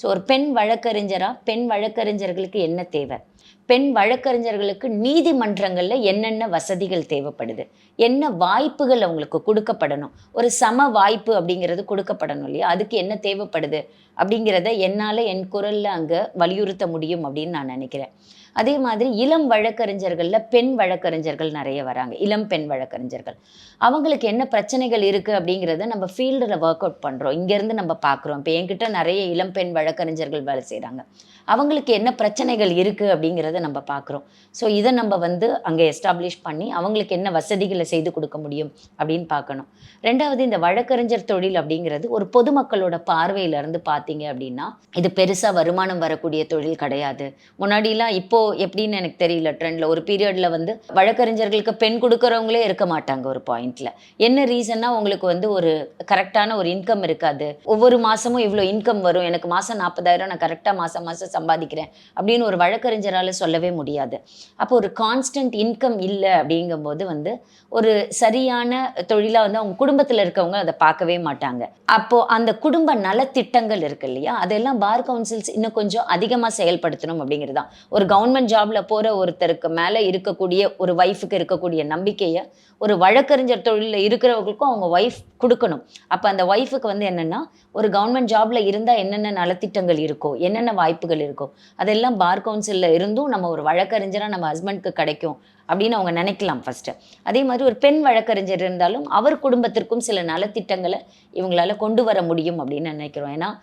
So ஒரு பெண் வழக்கறிஞராக பெண் வழக்கறிஞர்களுக்கு என்ன தேவை? பெண் வழக்கறிஞர்களுக்கு நீதிமன்றங்களில் என்னென்ன வசதிகள் தேவைப்படுது? என்ன வாய்ப்புகள் அவங்களுக்கு கொடுக்கப்படணும்? ஒரு சம வாய்ப்பு அப்படிங்கிறது கொடுக்கப்படணும் இல்லையா? அதுக்கு என்ன தேவைப்படுது? அப்படிங்கிறத என்னால் என் குரலில் அங்கே வலியுறுத்த முடியும் அப்படின்னு நான் நினைக்கிறேன். அதே மாதிரி இளம் வழக்கறிஞர்களில் பெண் வழக்கறிஞர்கள் நிறைய வராங்க. இளம் பெண் வழக்கறிஞர்கள். அவங்களுக்கு என்ன பிரச்சனைகள் இருக்குது அப்படிங்கிறத நம்ம ஃபீல்டில் ஒர்க் அவுட் பண்ணுறோம் இங்கேருந்து நம்ம பார்க்குறோம். இப்போ என்கிட்ட நிறைய இளம் பெண் வழக்கறிஞர்கள் வேலை செய்கிறாங்க அவங்களுக்கு என்ன பிரச்சனைகள் இருக்குது அப்படிங்கிறத நம்ம பார்க்குறோம். ஸோ இதை நம்ம வந்து அங்கே எஸ்டாப்ளிஷ் பண்ணி அவங்களுக்கு என்ன வசதிகளை செய்து கொடுக்க முடியும் அப்படின்னு பார்க்கணும். ரெண்டாவது இந்த வழக்கறிஞர் தொழில் அப்படிங்கிறது ஒரு பொதுமக்களோட பார்வையிலேருந்து பார்த்தீங்க அப்படின்னா இது பெருசாக வருமானம் வரக்கூடிய தொழில் கிடையாது. முன்னாடிலாம் இப்போ எப்படின்னு எனக்கு தெரியல ட்ரெண்டில் ஒரு பீரியடில் வந்து வழக்கறிஞர்களுக்கு பெண் கொடுக்குறவங்களே இருக்க மாட்டாங்க ஒரு பாயிண்ட்ல என்ன ரீசன்னா உங்களுக்கு வந்து ஒரு கரெக்டான ஒரு இன்கம் இருக்காது. ஒவ்வொரு மாதமும் இவ்வளோ இன்கம் வரும். எனக்கு மாதம் நாற்பதாயிரம் நான் கரெக்டாக மாதம் மாதம் சம்பாதிக்கிறேன் அப்படின்னு ஒரு வழக்கறிஞரால் சொல்லவே முடியாது. அப்போ ஒரு கான்ஸ்டன்ட் இன்கம் இல்லை அப்படிங்கும்போது வந்து ஒரு சரியான தொழிலாக வந்து அவங்க குடும்பத்தில் இருக்கவங்க அதை பார்க்கவே மாட்டாங்க. அப்போது அந்த குடும்ப நலத்திட்டங்கள் இருக்கு இல்லையா? அதெல்லாம் பார் கவுன்சில்ஸ் இன்னும் கொஞ்சம் அதிகமாக செயல்படுத்தணும் அப்படிங்கிறது தான். ஒரு கவர்மெண்ட் கவர்மெண்ட் ஜாப்ல போகிற ஒருத்தருக்கு மேலே இருக்கக்கூடிய ஒரு ஒய்ஃபுக்கு இருக்கக்கூடிய நம்பிக்கையை ஒரு வழக்கறிஞர் தொழிலில் இருக்கிறவங்களுக்கும் அவங்க ஒய்ஃப் கொடுக்கணும். அப்போ அந்த ஒய்ஃபுக்கு வந்து என்னென்னா ஒரு கவர்மெண்ட் ஜாப்ல இருந்தால் என்னென்ன நலத்திட்டங்கள் இருக்கோ என்னென்ன வாய்ப்புகள் இருக்கோ அதெல்லாம் பார் கவுன்சிலில் இருந்தும் நம்ம ஒரு வழக்கறிஞராக நம்ம ஹஸ்பண்ட்க்கு கிடைக்கும் அப்படின்னு அவங்க நினைக்கலாம் ஃபஸ்ட்டு அதே மாதிரி ஒரு பெண் வழக்கறிஞர் இருந்தாலும் அவர் குடும்பத்திற்கும் சில நலத்திட்டங்களை இவங்களால கொண்டு வர முடியும் அப்படின்னு நினைக்கிறோம். ஏன்னா